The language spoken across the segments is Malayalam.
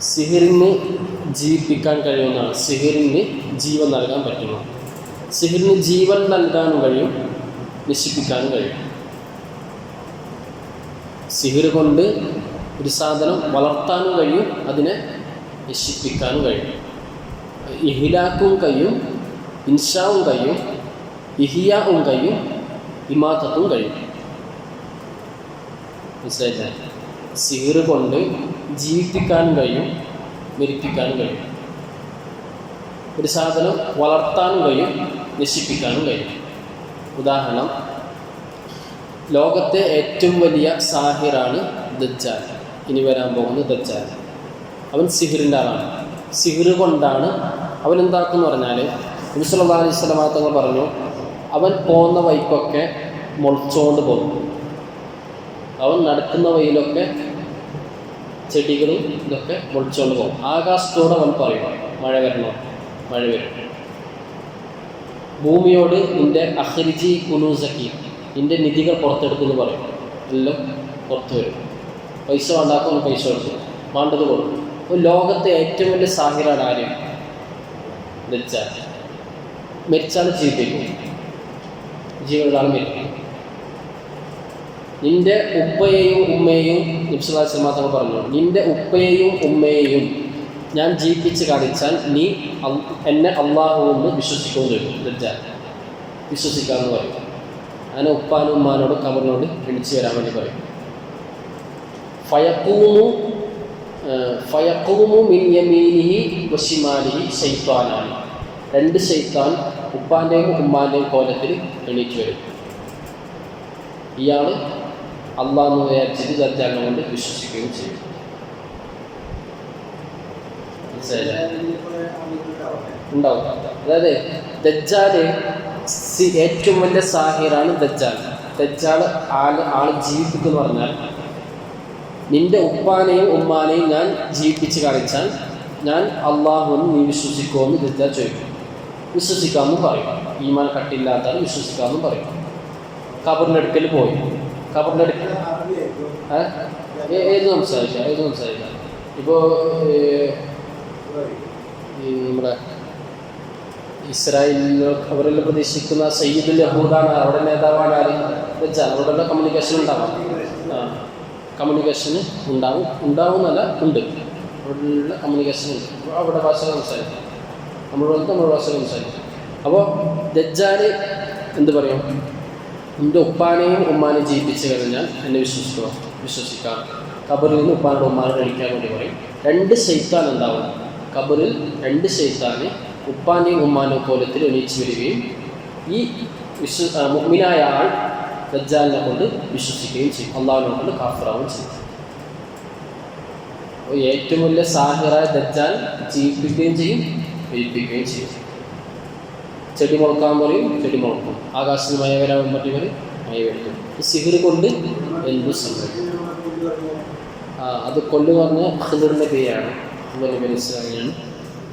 സിഹിറിന് ജീവിപ്പിക്കാൻ കഴിയുന്നതാണ്. സിഹിറിന് ജീവൻ നൽകാൻ പറ്റുന്നു. സിഹിറിന് ജീവൻ നൽകാനും കഴിയും നശിപ്പിക്കാനും കഴിയും. സിഹിർ കൊണ്ട് ഒരു സാധനം വളർത്താനും കഴിയും അതിനെ നശിപ്പിക്കാനും കഴിയും. ഇഹിലാക്കും കഴിയും ഇൻഷാവും കഴിയും ഇഹിയാവും കഴിയും ഇമാതത്തും കഴിയും. മനസ്സിലായില്ലേ? സിഹിർ കൊണ്ട് ജീവിപ്പിക്കാനും കഴിയും മരിപ്പിക്കാനും കഴിയും. ഒരു സാധനം വളർത്താൻ കഴിയും നശിപ്പിക്കാനും കഴിയും. ഉദാഹരണം ലോകത്തെ ഏറ്റവും വലിയ സാഹിറാണ് ദജ്ജാൽ. ഇനി വരാൻ പോകുന്ന ദജ്ജാൽ. അവൻ സിഹിറിന്റെ ആളാണ്. സിഹിർ കൊണ്ടാണ് അവൻ എന്താക്കുന്നു പറഞ്ഞാൽ നബിസ്വല്ലാ അലൈഹി തങ്ങൾ പറഞ്ഞു അവൻ പോകുന്ന വഴിക്കൊക്കെ മുളച്ചുകൊണ്ട് പോകും. അവൻ നടക്കുന്ന വഴിയിലൊക്കെ ചെടികളും ഇതൊക്കെ മുളിച്ചുകൊണ്ട് പോകും. ആകാശത്തോടെ അവൻ പറയും മഴ വരണോ? മഴ വരും. ഭൂമിയോട് നിന്റെ അഹ്രിജി കുനൂസക്കി നിന്റെ നിധികൾ പുറത്തെടുക്കുന്നു പറയും. എല്ലാം പുറത്തു വരും. പൈസ ഉണ്ടാക്കും പൈസ കൊടുക്കും. വേണ്ടത് കൊടുക്കും. ലോകത്തെ ഏറ്റവും വലിയ സാഹിറാണ് ആരും മരിച്ചാൽ. മരിച്ചാൽ ജീവിപ്പിക്കും ജീവനുള്ള മരിക്കും. നിന്റെ ഉപ്പയെയും ഉമ്മയെയും നിപ്സുലാസ്ലമാ തങ്ങൾ പറഞ്ഞു. നിന്റെ ഉപ്പയെയും ഉമ്മയെയും ഞാൻ ജീവിപ്പിച്ച് കാണിച്ചാൽ നീ എന്നെ അള്ളാഹു എന്ന് വിശ്വസിക്കുമെന്ന് വരും. ദജ്ജാൽ. വിശ്വസിക്കാമെന്ന് പറയും. അങ്ങനെ ഉപ്പാനും ഉമ്മാനോട് കബറിനോട് എണിച്ചു വരാൻ വേണ്ടി പറയും. ഫയക്കൂമു ഫയക്കൂമു മിൻ വശിമാലി ശൈത്താനാണ്. രണ്ട് ശൈത്താൻ ഉപ്പാന്റെയും ഉമ്മാന്റെയും കോലത്തിൽ എണീറ്റ് വരും. ഇയാൾ അള്ളാഹ് എന്ന് വിചാരിച്ചിട്ട് ദജ്ജാലിനെ കൊണ്ട് വിശ്വസിക്കുകയും ചെയ്യും. ഉണ്ടാവും. അതായത് ദജ്ജാൽ ഏറ്റവും വലിയ സാഹിറാണ് ദജ്ജാൽ. ദജ്ജാൽ ആൾ ആൾ ജീവിപ്പിക്കുന്നു പറഞ്ഞാൽ നിന്റെ ഉപ്പാനെയും ഉമ്മാനെയും ഞാൻ ജീവിപ്പിച്ച് കാണിച്ചാൽ ഞാൻ അള്ളാഹുവിന് നീ വിശ്വസിക്കുമെന്ന് ദജ്ജാൽ ചോദിക്കും. വിശ്വസിക്കാമെന്ന് പറയും. ഈമാൻ കട്ടില്ലാത്ത വിശ്വസിക്കാമെന്ന് പറയും. കബറിന്റെ അടുക്കൽ പോയി. ഏ- ഏത് സംസാരിക്കാം ഏത് സംസാരിക്കാം ഇപ്പോൾ ഈ നമ്മുടെ ഇസ്രായേലിലോ ഖബറിൽ പ്രതീക്ഷിക്കുന്ന സയ്യിദുൽ യഹൂദാണ് അവിടെ നേതാവാണ് ആര്? വെച്ചാൽ അവരുടെ കമ്മ്യൂണിക്കേഷൻ ഉണ്ടാവാം. ആ കമ്മ്യൂണിക്കേഷൻ ഉണ്ടാവും. ഉണ്ടാവുന്നല്ല ഉണ്ട്. അവിടെയുള്ള കമ്മ്യൂണിക്കേഷൻ ഉണ്ട്. അവിടെ ഭാഷ സംസാരിക്കും. നമ്മളോട് നമ്മുടെ ഭാഷ സംസാരിക്കും. അപ്പോൾ ദജ്ജാൽ എന്ത് പറയും? എന്റെ ഉപ്പാനെയും ഉമ്മാനെയും ജീവിപ്പിച്ചു കഴിഞ്ഞാൽ എന്നെ വിശ്വസിക്കുക വിശ്വസിക്കാം കബറിൽ നിന്ന് ഉപ്പാനോട് ഉമ്മാനെ കഴിക്കാൻ വേണ്ടി പറയും. രണ്ട് ശൈത്താൻ ഉണ്ടാവും. കബറിൽ രണ്ട് ശൈത്താനെ ഉപ്പാന്റെയും ഉമ്മാന്റെയും കോലത്തിൽ എണീച്ച് വരികയും ഈ വിശ്വ മുഗ്മിനായ ആൾ ദജ്ജാലിനെ കൊണ്ട് വിശ്വസിക്കുകയും ചെയ്യും. അള്ളാഹുവിനെ കൊണ്ട് കാഫറാവുകയും ചെയ്യും. ഏറ്റവും വലിയ സാഹിറായ ദജ്ജാൽ ജീവിപ്പിക്കുകയും ചെയ്യും ജയിപ്പിക്കുകയും ചെയ്യും. ചെടി മുളക്കാൻ പറയും ചെടി മുളക്കും ആകാശത്തിന് മഴ വരാൻ പറ്റി പറയും മഴ വരുത്തും ഈ സിഹിർ കൊണ്ട് എന്തു സംഭവിക്കും? അത് കൊല്ലു പറഞ്ഞ ഹിദറിന്റെ പേരാണ്. ഹിദർ നബി അലൈഹി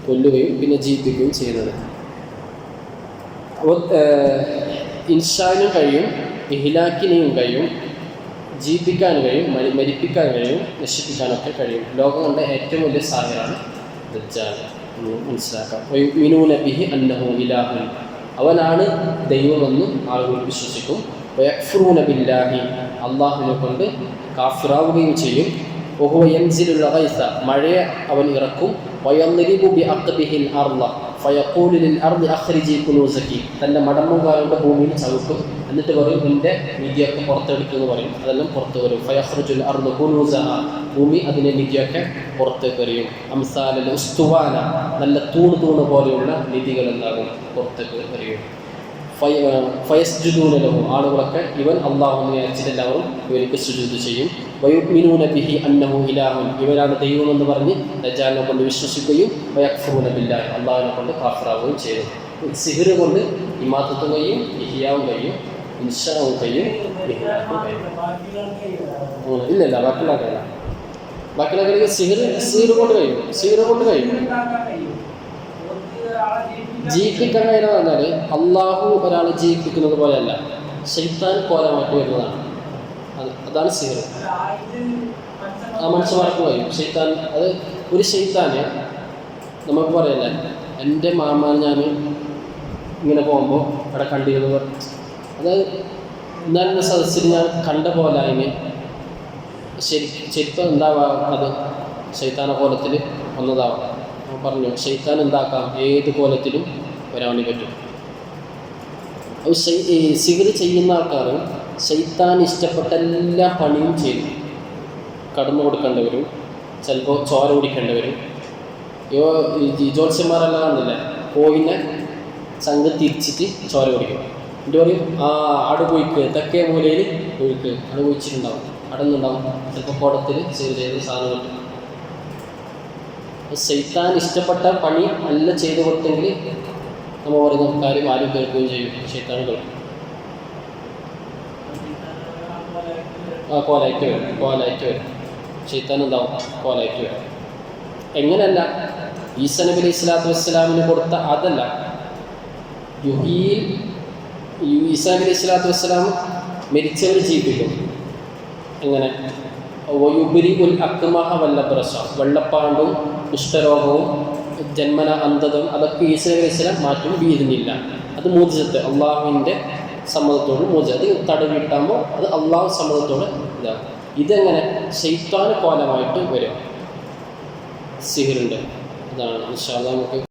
കൊല്ലുകയും പിന്നെ ജീവിപ്പിക്കുകയും ചെയ്യുന്നത്. അപ്പോൾ ഇൻഷാനും കഴിയും ഇഹിലാക്കിനെയും കഴിയും ജീവിപ്പിക്കാൻ കഴിയും മരി മരിപ്പിക്കാൻ കഴിയും നശിപ്പിക്കാനൊക്കെ കഴിയും. ലോകം കണ്ട ഏറ്റവും വലിയ സാഹചര്യമാണ് ദജ്ജാൽ. മനസ്സിലാക്കാം. മിനൂന ബിഹി അന്നഹു ഇലാഹു അവനാണ് ദൈവമെന്ന് ആളുകൾ വിശ്വസിക്കും. വയഫ്രൂന ബില്ലാഹി. അള്ളാഹുവിനെ കൊണ്ട് കാഫിറാവുകയും ചെയ്യും. ഒഹുവ യൻസിലുള്ള മഴയെ അവൻ ഇറക്കും. വയന്നിരിബു ബി അക്ബിഹിൻ അർള. ഫയഖൂലു ലിൽ അർളി അഖ്രിജി കുനൂസക്കി. തന്റെ മടമ്പുകാരുടെ ഭൂമിയിൽ ചവിട്ടും. എന്നിട്ട് പറയും നിന്റെ നിധിയൊക്കെ പുറത്തെടുക്കുമെന്ന് പറയും. അതെല്ലാം പുറത്ത് വരും. ഫയഖ്റുജുൽ അർദ് കുനൂസ. ഭൂമി അതിനെ നിധിയൊക്കെ പുറത്തേക്ക് എറിയും. അംസാലിൽ ഉസ്തുവാന. നല്ല തൂണ് തൂണ് പോലെയുള്ള നിധികൾ എന്താകും? പുറത്തേക്ക് എറിയും. ഫയസ്ജുദൂനലഹു ആളുകളൊക്കെ ഇവൻ അള്ളാഹു എന്ന് വിചാരിച്ചിട്ട് ഇവർക്ക് സുജിത് ചെയ്യും. വയുമിനൂന ബിഹി അന്നഹു ഇലാഹുൻ ഇവരാണ് ദൈവമെന്ന് പറഞ്ഞ് ദജാലിനെ കൊണ്ട് വിശ്വസിക്കുകയും വയക്ഫൂന ബില്ലാഹി അള്ളാഹിനെ കൊണ്ട് കാഫറാവുകയും ചെയ്തു. സിഹിർ കൊണ്ട് ഇമാത്തത്തും കഴിയും ഇഹിയാവും കഴിയും ഇൻഷാവും കഴിയും ഇല്ല ഇല്ല ബാക്കിയുള്ള കഴിയില്ല ബാക്കിയുള്ള കഴിയുക സിഹിർ സിഹിർ കൊണ്ട് കഴിയും സിഹിർ കൊണ്ട് കഴിയും. ജീവിപ്പിക്കാൻ എന്ന് പറഞ്ഞാൽ അള്ളാഹു ഒരാളെ ജീവിപ്പിക്കുന്നത് പോലെയല്ല. ശൈത്താൻ കോലമാറ്റി വരുന്നതാണ്. അത് അതാണ് സീറ് ആ മനസ്സ് കഴിയും ശൈത്താൻ അത് ഒരു ശൈത്താന് നമുക്ക് പറയല്ലേ എന്റെ മാമാൻ ഞാൻ ഇങ്ങനെ പോകുമ്പോൾ അവിടെ കണ്ടിരുന്നു പറഞ്ഞു. അതായത് ഇന്നാലിന്റെ സദസ്സിൽ ഞാൻ കണ്ട പോലെ അതിന് ശരി ശരിക്കും എന്താവാം അത്? ശൈത്താന കോലത്തിൽ വന്നതാവാം. പറഞ്ഞു ശൈത്താൻ എന്താക്കാം? ഏത് കോലത്തിലും വരാണി പറ്റും. അപ്പോൾ സിഗർ ചെയ്യുന്ന ആൾക്കാർ ശൈത്താൻ ഇഷ്ടപ്പെട്ട എല്ലാ പണിയും ചെയ്തു. കടന്നു കൊടുക്കേണ്ടവരും ചിലപ്പോൾ ചോര കുടിക്കേണ്ടി വരും ഇവ ഈ ജ്യോത്സ്യന്മാരെല്ലാം കാണുന്നില്ലേ കോവിനെ ചങ്ക തിരിച്ചിട്ട് ചോര കുടിക്കും. എന്നിട്ട് പറയും ആ ആട് പോയിക്ക് തെക്കേ മൂലയിൽ പോയിക്ക് ആട് പോയിച്ചിട്ടുണ്ടാവും അടന്നുണ്ടാവും ചിലപ്പോൾ കുടത്തിൽ ചെയ്ത് ചെയ്ത് സാധനം കിട്ടും. ശൈത്താൻ ഇഷ്ടപ്പെട്ട പണി അല്ല ചെയ്തു കൊടുത്തെങ്കിൽ നമ്മൾ പറയുന്ന കാര്യം ആരും കേൾക്കുകയും ചെയ്യും ശൈത്താൻ കേൾക്കും ആ കോലായിട്ട് വരും കോലായിട്ട് വരും. ഷെയ്ത്താൻ എന്താവും? കോലായിട്ട് വരും. എങ്ങനെയല്ല? ഈസ നബി അലൈഹി സ്വലാത്തു വസ്സലാമിന് കൊടുത്ത അതല്ല. യുഹിയിൽ ഈസ നബി അലൈഹി സ്വലാത്തു വസ്സലാം മരിച്ചവർ ജീവിപ്പിക്കും എങ്ങനെ? വയുബരി ഉൽ അക്മഹ വല്ലബ്രസ. വെള്ളപ്പാണ്ടും കുഷ്ഠരോഗവും ജന്മന അന്ധതും അതൊക്കെ അലൈഹി മാറ്റും വീഴുന്നില്ല അത് മൂജിസത്ത് അള്ളാഹുവിന്റെ സമ്മതത്തോട് മൂജ അത് തടവിട്ടാകുമ്പോൾ അത് അള്ളാഹു സമ്മതത്തോട് ഇതാകും ഇതെങ്ങനെ ശൈത്താന കോലമായിട്ട് വരും? സിഹിറുണ്ട്. അല്ലാഹ് നമുക്ക്